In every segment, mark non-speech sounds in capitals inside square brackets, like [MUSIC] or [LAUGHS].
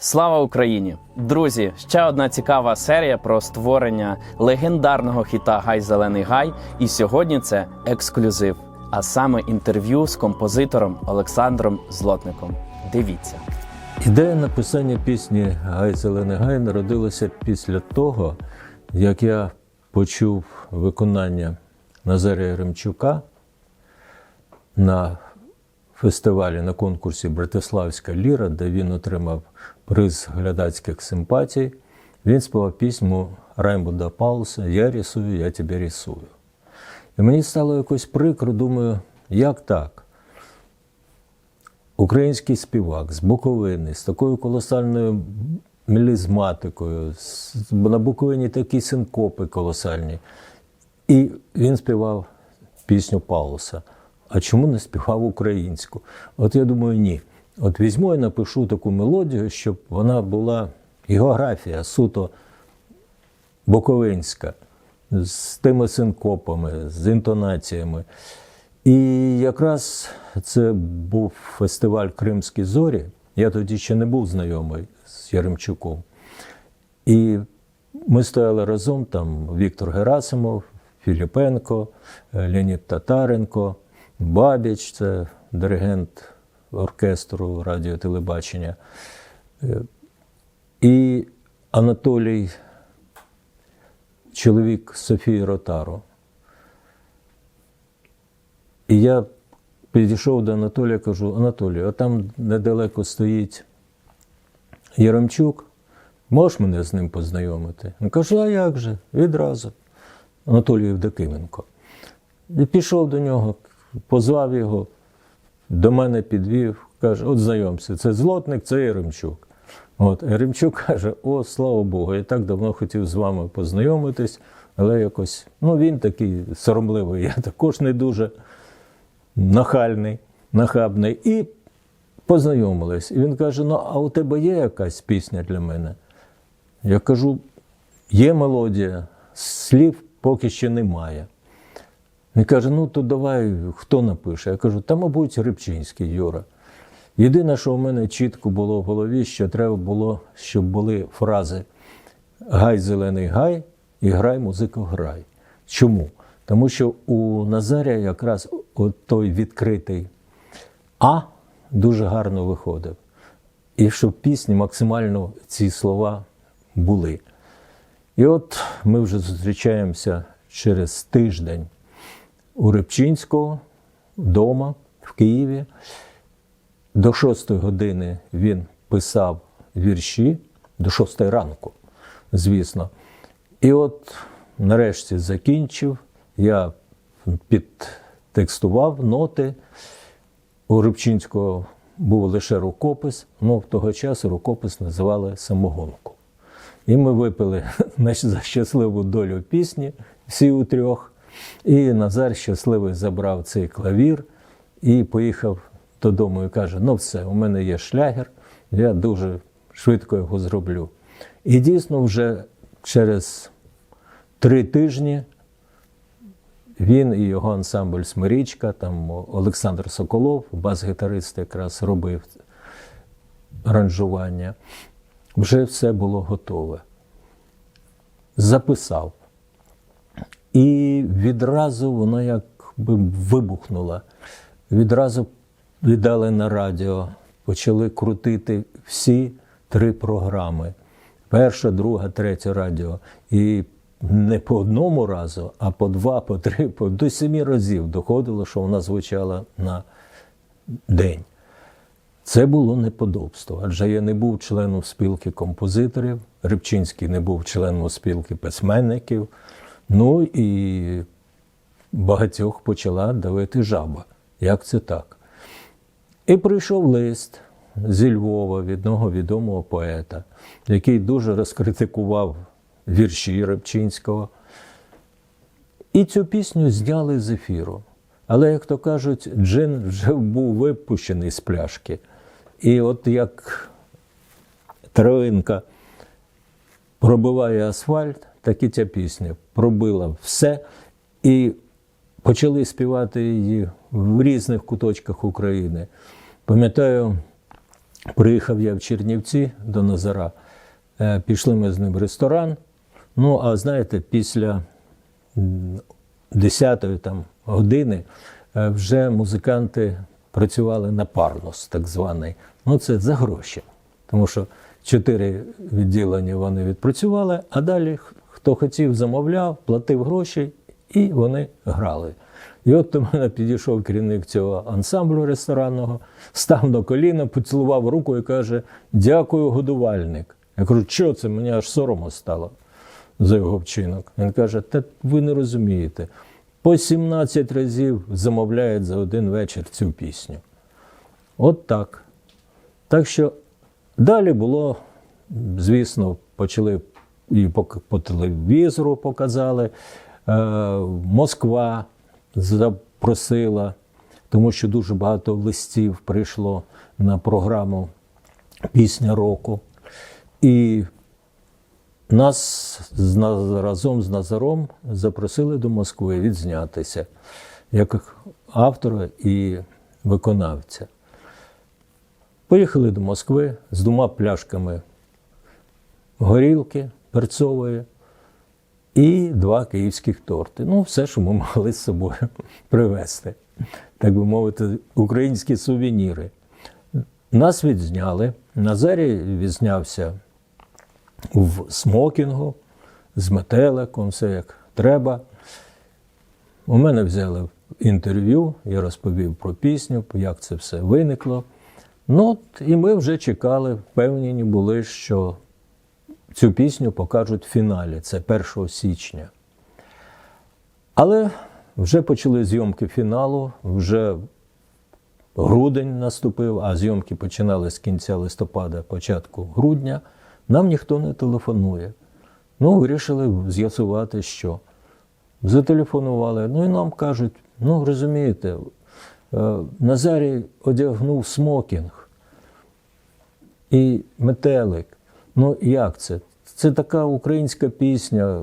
Слава Україні! Друзі! Ще одна цікава серія про створення легендарного хіта Гай Зелений Гай. І сьогодні це ексклюзив, а саме інтерв'ю з композитором Олександром Злотником. Дивіться. Ідея написання пісні Гай Зелений Гай народилася після того, як я почув виконання Назарія Ремчука на фестивалі на конкурсі Братиславська ліра, де він отримав приз глядацьких симпатій. Він співав пісню Раймбуда Пауса Я рисую, я тебе рисую. І мені стало якось прикро, думаю, як так? Український співак з Буковини, з такою колосальною мелізматикою, на Буковині такі синкопи колосальні. І він співав пісню Пауса. А чому не співав українську? От я думаю, ні. От візьму і напишу таку мелодію, щоб вона була географія суто буковинська, з тими синкопами, з інтонаціями. І якраз це був фестиваль Кримські зорі. Я тоді ще не був знайомий з Яремчуком. І ми стояли разом, там Віктор Герасимов, Філіпенко, Леонід Татаренко, Бабіч, це диригент оркестру радіотелебачення. Е, І Анатолій, чоловік Софії Ротару. І я підійшов до Анатолія, кажу: Анатолій, а там недалеко стоїть Яремчук. Можеш мене з ним познайомити? Він каже, а як же? Відразу. Анатолій Євдокименко. І пішов до нього, позвав його, до мене підвів, каже: от знайомся, це злотник, це Яремчук. От, Яремчук каже: О, слава Богу, я так давно хотів з вами познайомитись, але якось, ну він такий соромливий, я також не дуже нахальний, нахабний. І познайомились. І він каже: Ну, а у тебе є якась пісня для мене? Я кажу: є мелодія, слів поки ще немає. Він каже: ну то давай, хто напише? Я кажу, та, мабуть, Рибчинський Юра. Єдине, що у мене чітко було в голові, що треба було, щоб були фрази Гай зелений гай і грай музику грай. Чому? Тому що у Назаря якраз от той відкритий А дуже гарно виходив. І щоб в пісні максимально ці слова були. І от ми вже зустрічаємося через тиждень у Рибчинського вдома в Києві. До 6 години він писав вірші, до 6 ранку, звісно. І от нарешті закінчив, я підтекстував ноти. У Рибчинського був лише рукопис, але в того часу рукопис називали самогонку. І ми випили [LAUGHS] за щасливу долю пісні всі у трьох. І Назар щасливий забрав цей клавір і поїхав додому і каже: ну все, у мене є шлягер, я дуже швидко його зроблю. І дійсно, вже через три тижні він і його ансамбль Смирічка, там Олександр Соколов, бас-гітарист, якраз робив аранжування. Вже все було готове. Записав. І відразу воно якби вибухнуло. Відразу віддали на радіо, почали крутити всі три програми: перша, друга, третя радіо. І не по одному разу, а по два, по три, по до семи разів доходило, що вона звучала на день. Це було неподобство, адже я не був членом спілки композиторів, Рибчинський не був членом спілки письменників. Ну і багатьох почала давити жаба. Як це так? І прийшов лист зі Львова від одного відомого поета, який дуже розкритикував вірші Рибчинського. І цю пісню зняли з ефіру. Але, як то кажуть, джин вже був випущений з пляшки. І от як травинка пробиває асфальт, так і ця пісня пробила все. І почали співати її в різних куточках України. Пам'ятаю, Приїхав я в Чернівці до Назара. Е, Пішли ми з ним в ресторан. Ну, а знаєте, після 10-ї там години е, вже музиканти працювали на парнус, так званий. Ну, це за гроші. Тому що чотири відділення вони відпрацювали, а далі хто хотів, замовляв, платив гроші, і вони грали. І от до мене підійшов керівник цього ансамблю ресторанного, став на коліна, поцілував руку і каже: Дякую, годувальник. Я кажу, що це? Мені аж соромо стало за його вчинок. Він каже: Та ви не розумієте. По 17 разів замовляють за один вечір цю пісню. От так. Так що далі було, звісно, почали і по, по телевізору показали. Е, Москва запросила, тому що дуже багато листів прийшло на програму Пісня року. І нас з разом з Назаром запросили до Москви відзнятися як автора і виконавця. Поїхали до Москви з двома пляшками горілки перцової і два київських торти. Ну, все, що ми [LAUGHS] могли з собою привезти, так би мовити, українські сувеніри. Нас відзняли. Назарій відзнявся в смокінгу з метеликом, все як треба. У мене взяли інтерв'ю, я розповів про пісню, як це все виникло. Ну, от і ми вже чекали, впевнені були, що цю пісню покажуть в фіналі, це 1 січня. Але вже почали зйомки фіналу, вже грудень наступив, а зйомки починали з кінця листопада, початку грудня. Нам ніхто не телефонує. Ну, вирішили з'ясувати, що. Зателефонували. Ну і нам кажуть: ну розумієте, е, Назарій одягнув смокінг і метелик. Ну як це? Це така українська пісня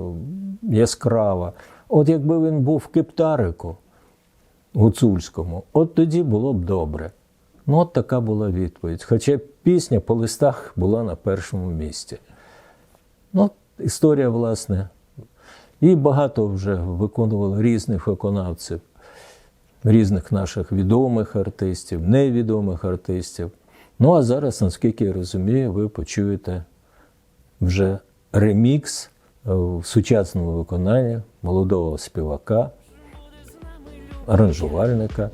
яскрава. От якби він був в кептарику гуцульському, от тоді було б добре. Ну, от така була відповідь. Хоча пісня по листах була на першому місці. Ну, історія, власне. І багато вже виконували різних виконавців, різних наших відомих артистів, невідомих артистів. Ну а зараз, наскільки я розумію, ви почуєте вже ремікс е, в сучасному виконанні молодого співака, аранжувальника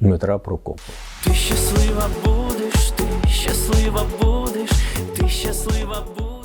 Дмитра Прокопова. Ти щаслива будеш, ти щаслива будеш, ти щаслива будеш.